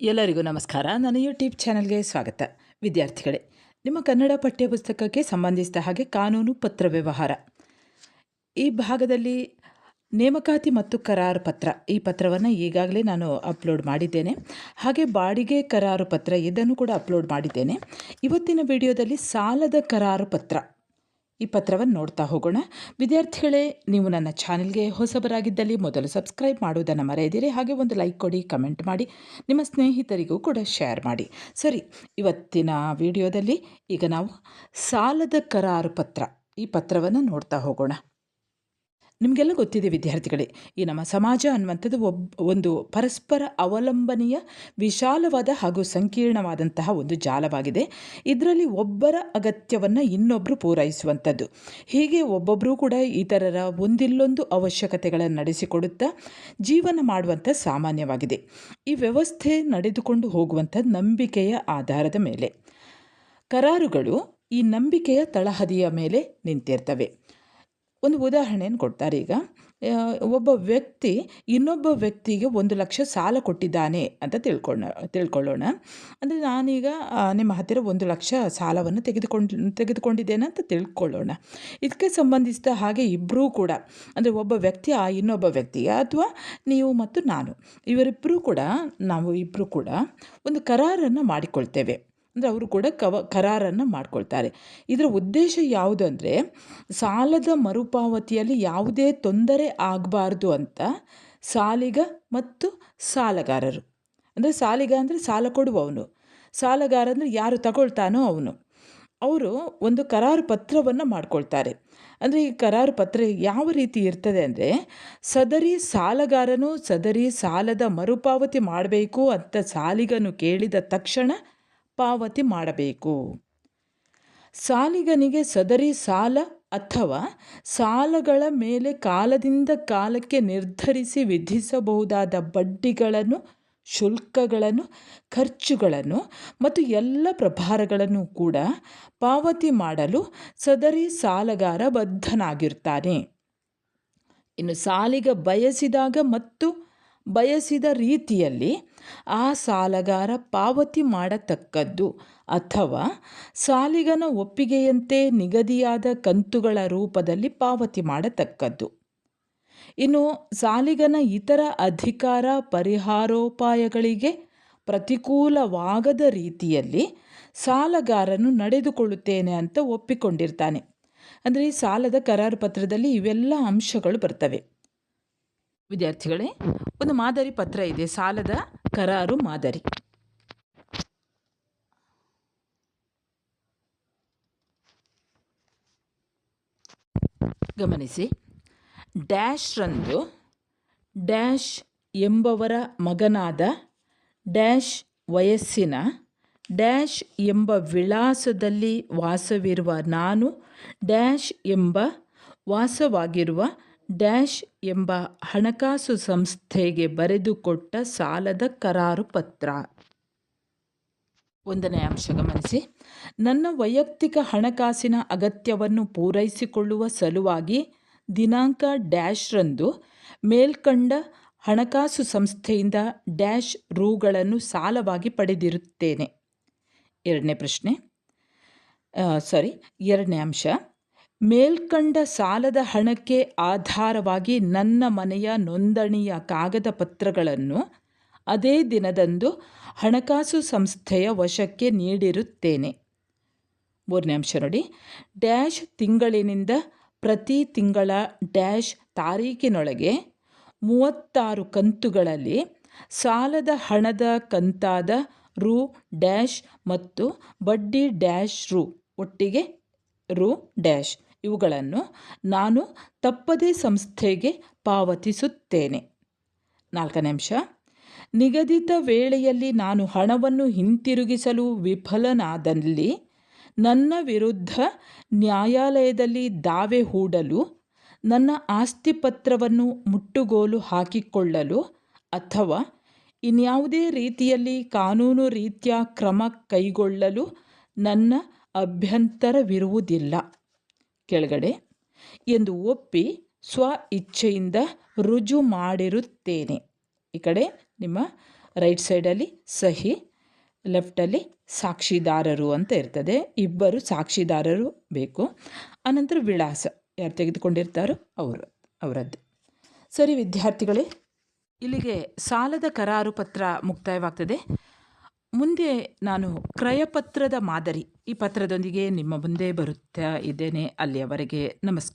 ಎಲ್ಲರಿಗೂ ನಮಸ್ಕಾರ. ನನ್ನ ಯೂಟ್ಯೂಬ್ ಚಾನಲ್ಗೆ ಸ್ವಾಗತ. ವಿದ್ಯಾರ್ಥಿಗಳೇ, ನಿಮ್ಮ ಕನ್ನಡ ಪಠ್ಯಪುಸ್ತಕಕ್ಕೆ ಸಂಬಂಧಿಸಿದ ಹಾಗೆ ಕಾನೂನು ಪತ್ರ ವ್ಯವಹಾರ. ಈ ಭಾಗದಲ್ಲಿ ನೇಮಕಾತಿ ಮತ್ತು ಕರಾರು ಪತ್ರ. ಈ ಪತ್ರವನ್ನು ಈಗಾಗಲೇ ನಾನು ಅಪ್ಲೋಡ್ ಮಾಡಿದ್ದೇನೆ. ಹಾಗೆ ಬಾಡಿಗೆ ಕರಾರು ಪತ್ರ ಇದನ್ನು ಕೂಡ ಅಪ್ಲೋಡ್ ಮಾಡಿದ್ದೇನೆ. ಇವತ್ತಿನ ವಿಡಿಯೋದಲ್ಲಿ ಸಾಲದ ಕರಾರು ಪತ್ರ. ಈ ಪತ್ರವನ್ನು ನೋಡ್ತಾ ಹೋಗೋಣ. ವಿದ್ಯಾರ್ಥಿಗಳೇ, ನೀವು ನನ್ನ ಚಾನೆಲ್ಗೆ ಹೊಸಬರಾಗಿದ್ದಲ್ಲಿ ಮೊದಲು ಸಬ್ಸ್ಕ್ರೈಬ್ ಮಾಡುವುದನ್ನು ಮರೆಯದಿರಿ. ಹಾಗೆ ಒಂದು ಲೈಕ್ ಕೊಡಿ, ಕಮೆಂಟ್ ಮಾಡಿ, ನಿಮ್ಮ ಸ್ನೇಹಿತರಿಗೂ ಕೂಡ ಶೇರ್ ಮಾಡಿ. ಸರಿ, ಇವತ್ತಿನ ವಿಡಿಯೋದಲ್ಲಿ ಈಗ ನಾವು ಸಾಲದ ಕರಾರು ಪತ್ರ ಈ ಪತ್ರವನ್ನು ನೋಡ್ತಾ ಹೋಗೋಣ. ನಿಮಗೆಲ್ಲ ಗೊತ್ತಿದೆ ವಿದ್ಯಾರ್ಥಿಗಳೇ, ಈ ನಮ್ಮ ಸಮಾಜ ಅನ್ನುವಂಥದ್ದು ಒಬ್, ಒಂದು ಪರಸ್ಪರ ಅವಲಂಬನೆಯ ವಿಶಾಲವಾದ ಹಾಗೂ ಸಂಕೀರ್ಣವಾದಂತಹ ಒಂದು ಜಾಲವಾಗಿದೆ. ಇದರಲ್ಲಿ ಒಬ್ಬರ ಅಗತ್ಯವನ್ನು ಇನ್ನೊಬ್ಬರು ಪೂರೈಸುವಂಥದ್ದು. ಹೀಗೆ ಒಬ್ಬೊಬ್ಬರೂ ಕೂಡ ಇತರರ ಒಂದಿಲ್ಲೊಂದು ಅವಶ್ಯಕತೆಗಳನ್ನು ನಡೆಸಿಕೊಡುತ್ತಾ ಜೀವನ ಮಾಡುವಂಥ ಸಾಮಾನ್ಯವಾಗಿದೆ. ಈ ವ್ಯವಸ್ಥೆ ನಡೆದುಕೊಂಡು ಹೋಗುವಂಥ ನಂಬಿಕೆಯ ಆಧಾರದ ಮೇಲೆ. ಕರಾರುಗಳು ಈ ನಂಬಿಕೆಯ ತಳಹದಿಯ ಮೇಲೆ ನಿಂತಿರ್ತವೆ. ಒಂದು ಉದಾಹರಣೆಯನ್ನು ಕೊಡ್ತಾರೆ ಈಗ. ಒಬ್ಬ ವ್ಯಕ್ತಿ ಇನ್ನೊಬ್ಬ ವ್ಯಕ್ತಿಗೆ ಒಂದು ಲಕ್ಷ ಸಾಲ ಕೊಟ್ಟಿದ್ದಾನೆ ಅಂತ ತಿಳ್ಕೊಳ್ಳೋ ತಿಳ್ಕೊಳ್ಳೋಣ. ಅಂದರೆ ನಾನೀಗ ನಿಮ್ಮ ಹತ್ತಿರ ಒಂದು ಲಕ್ಷ ಸಾಲವನ್ನು ತೆಗೆದುಕೊಂಡು, ತೆಗೆದುಕೊಂಡಿದ್ದೇನೆ ಅಂತ ತಿಳ್ಕೊಳ್ಳೋಣ. ಇದಕ್ಕೆ ಸಂಬಂಧಿಸಿದ ಹಾಗೆ ಇಬ್ಬರೂ ಕೂಡ, ಅಂದರೆ ಒಬ್ಬ ವ್ಯಕ್ತಿ ಆ ಇನ್ನೊಬ್ಬ ವ್ಯಕ್ತಿಗೆ ಅಥವಾ ನೀವು ಮತ್ತು ನಾನು ಇವರಿಬ್ಬರೂ ಕೂಡ, ನಾವು ಇಬ್ಬರೂ ಕೂಡ ಒಂದು ಕರಾರನ್ನು ಮಾಡಿಕೊಳ್ತೇವೆ. ಅಂದರೆ ಅವರು ಕೂಡ ಕವ, ಕರಾರನ್ನು ಮಾಡ್ಕೊಳ್ತಾರೆ. ಇದರ ಉದ್ದೇಶ ಯಾವುದಂದರೆ ಸಾಲದ ಮರುಪಾವತಿಯಲ್ಲಿ ಯಾವುದೇ ತೊಂದರೆ ಆಗಬಾರ್ದು ಅಂತ ಸಾಲಿಗ ಮತ್ತು ಸಾಲಗಾರರು. ಅಂದರೆ ಸಾಲಿಗ ಅಂದರೆ ಸಾಲ ಕೊಡುವವನು. ಸಾಲಗಾರ ಅಂದರೆ ಯಾರು ತಗೊಳ್ತಾನೋ ಅವನು. ಅವರು ಒಂದು ಕರಾರು ಪತ್ರವನ್ನು ಮಾಡ್ಕೊಳ್ತಾರೆ. ಅಂದರೆ ಈ ಕರಾರು ಪತ್ರ ಯಾವ ರೀತಿ ಇರ್ತದೆ ಅಂದರೆ, ಸದರಿ ಸಾಲಗಾರನು ಸದರಿ ಸಾಲದ ಮರುಪಾವತಿ ಮಾಡಬೇಕು ಅಂತ ಸಾಲಿಗನು ಕೇಳಿದ ತಕ್ಷಣ ಪಾವತಿ ಮಾಡಬೇಕು. ಸಾಲಿಗನಿಗೆ ಸದರಿ ಸಾಲ ಅಥವಾ ಸಾಲಗಳ ಮೇಲೆ ಕಾಲದಿಂದ ಕಾಲಕ್ಕೆ ನಿರ್ಧರಿಸಿ ವಿಧಿಸಬಹುದಾದ ಬಡ್ಡಿಗಳನ್ನು, ಶುಲ್ಕಗಳನ್ನು, ಖರ್ಚುಗಳನ್ನು ಮತ್ತು ಎಲ್ಲ ಪ್ರಭಾರಗಳನ್ನು ಕೂಡ ಪಾವತಿ ಮಾಡಲು ಸದರಿ ಸಾಲಗಾರ ಬದ್ಧನಾಗಿರ್ತಾನೆ. ಇನ್ನು ಸಾಲಿಗ ಬಯಸಿದಾಗ ಮತ್ತು ಬಯಸಿದ ರೀತಿಯಲ್ಲಿ ಆ ಸಾಲಗಾರ ಪಾವತಿ ಮಾಡತಕ್ಕದ್ದು ಅಥವಾ ಸಾಲಿಗನ ಒಪ್ಪಿಗೆಯಂತೆ ನಿಗದಿಯಾದ ಕಂತುಗಳ ರೂಪದಲ್ಲಿ ಪಾವತಿ ಮಾಡತಕ್ಕದ್ದು. ಇನ್ನು ಸಾಲಿಗನ ಇತರ ಅಧಿಕಾರ ಪರಿಹಾರೋಪಾಯಗಳಿಗೆ ಪ್ರತಿಕೂಲವಾಗದ ರೀತಿಯಲ್ಲಿ ಸಾಲಗಾರನು ನಡೆದುಕೊಳ್ಳುತ್ತೇನೆ ಅಂತ ಒಪ್ಪಿಕೊಂಡಿರ್ತಾನೆ. ಅಂದರೆ ಸಾಲದ ಕರಾರು ಪತ್ರದಲ್ಲಿ ಇವೆಲ್ಲ ಅಂಶಗಳು ಬರ್ತವೆ. ವಿದ್ಯಾರ್ಥಿಗಳೇ, ಒಂದು ಮಾದರಿ ಪತ್ರ ಇದೆ, ಸಾಲದ ಕರಾರು ಮಾದರಿ. ಗಮನಿಸಿ, ಡ್ಯಾಶ್ ರಂದು, ಡ್ಯಾಶ್ ಎಂಬವರ ಮಗನಾದ, ಡ್ಯಾಶ್ ವಯಸ್ಸಿನ, ಡ್ಯಾಶ್ ಎಂಬ ವಿಳಾಸದಲ್ಲಿ ವಾಸವಿರುವ ನಾನು, ಡ್ಯಾಶ್ ಎಂಬ ವಾಸವಾಗಿರುವ ಡ್ಯಾಶ್ ಎಂಬ ಹಣಕಾಸು ಸಂಸ್ಥೆಗೆ ಬರೆದುಕೊಟ್ಟ ಸಾಲದ ಕರಾರು ಪತ್ರ. ಒಂದನೇ ಅಂಶ ಗಮನಿಸಿ. ನನ್ನ ವೈಯಕ್ತಿಕ ಹಣಕಾಸಿನ ಅಗತ್ಯವನ್ನು ಪೂರೈಸಿಕೊಳ್ಳುವ ಸಲುವಾಗಿ ದಿನಾಂಕ ಡ್ಯಾಶ್ರಂದು ಮೇಲ್ಕಂಡ ಹಣಕಾಸು ಸಂಸ್ಥೆಯಿಂದ ಡ್ಯಾಶ್ ರೂಗಳನ್ನು ಸಾಲವಾಗಿ ಪಡೆದಿರುತ್ತೇನೆ. ಎರಡನೇ ಪ್ರಶ್ನೆ. ಸಾರಿ ಎರಡನೇ ಅಂಶ. ಮೇಲ್ಕಂಡ ಸಾಲದ ಹಣಕ್ಕೆ ಆಧಾರವಾಗಿ ನನ್ನ ಮನೆಯ ನೋಂದಣಿಯ ಕಾಗದ ಪತ್ರಗಳನ್ನು ಅದೇ ದಿನದಂದು ಹಣಕಾಸು ಸಂಸ್ಥೆಯ ವಶಕ್ಕೆ ನೀಡಿರುತ್ತೇನೆ. ಮೂರನೇ ಅಂಶ ನೋಡಿ. ಡ್ಯಾಶ್ ತಿಂಗಳಿನಿಂದ ಪ್ರತಿ ತಿಂಗಳ ಡ್ಯಾಶ್ ತಾರೀಕಿನೊಳಗೆ ಮೂವತ್ತಾರು ಕಂತುಗಳಲ್ಲಿ ಸಾಲದ ಹಣದ ಕಂತಾದ ರು ಡ್ಯಾಶ್ ಮತ್ತು ಬಡ್ಡಿ ಡ್ಯಾಶ್ ರು ಒಟ್ಟಿಗೆ ರು ಡ್ಯಾಶ್ ಇವುಗಳನ್ನು ನಾನು ತಪ್ಪದೇ ಸಂಸ್ಥೆಗೆ ಪಾವತಿಸುತ್ತೇನೆ. ನಾಲ್ಕನೇ ಅಂಶ. ನಿಗದಿತ ವೇಳೆಯಲ್ಲಿ ನಾನು ಹಣವನ್ನು ಹಿಂತಿರುಗಿಸಲು ವಿಫಲನಾದಲ್ಲಿ ನನ್ನ ವಿರುದ್ಧ ನ್ಯಾಯಾಲಯದಲ್ಲಿ ದಾವೆ ಹೂಡಲು, ನನ್ನ ಆಸ್ತಿ ಪತ್ರವನ್ನು ಮುಟ್ಟುಗೋಲು ಹಾಕಿಕೊಳ್ಳಲು ಅಥವಾ ಇನ್ಯಾವುದೇ ರೀತಿಯಲ್ಲಿ ಕಾನೂನು ರೀತಿಯ ಕ್ರಮ ಕೈಗೊಳ್ಳಲು ನನ್ನ ಅಭ್ಯಂತರವಿರುವುದಿಲ್ಲ. ಕೆಳಗಡೆ ಎಂದು ಒಪ್ಪಿ ಸ್ವ ಇಚ್ಛೆಯಿಂದ ರುಜು ಮಾಡಿರುತ್ತೇನೆ. ಈ ಕಡೆ ನಿಮ್ಮ ರೈಟ್ ಸೈಡಲ್ಲಿ ಸಹಿ ಲೆಫ್ಟಲ್ಲಿ ಸಾಕ್ಷಿದಾರರು ಅಂತ ಇರ್ತದೆ. ಇಬ್ಬರು ಸಾಕ್ಷಿದಾರರು ಬೇಕು. ಅನಂತರ ವಿಳಾಸ ಯಾರು ತೆಗೆದುಕೊಂಡಿರ್ತಾರೋ ಅವರು, ಅವರದ್ದು. ಸರಿ ವಿದ್ಯಾರ್ಥಿಗಳೇ, ಇಲ್ಲಿಗೆ ಸಾಲದ ಕರಾರು ಪತ್ರ ಮುಕ್ತಾಯವಾಗ್ತದೆ. ಮುಂದೆ ನಾನು ಕ್ರಯಪತ್ರದ ಮಾದರಿ ಈ ಪತ್ರದೊಂದಿಗೆ ನಿಮ್ಮ ಮುಂದೆ ಬರುತ್ತಾ ಇದ್ದೇನೆ ಅಲ್ಲಿಯವರೆಗೆ ನಮಸ್ಕಾರ.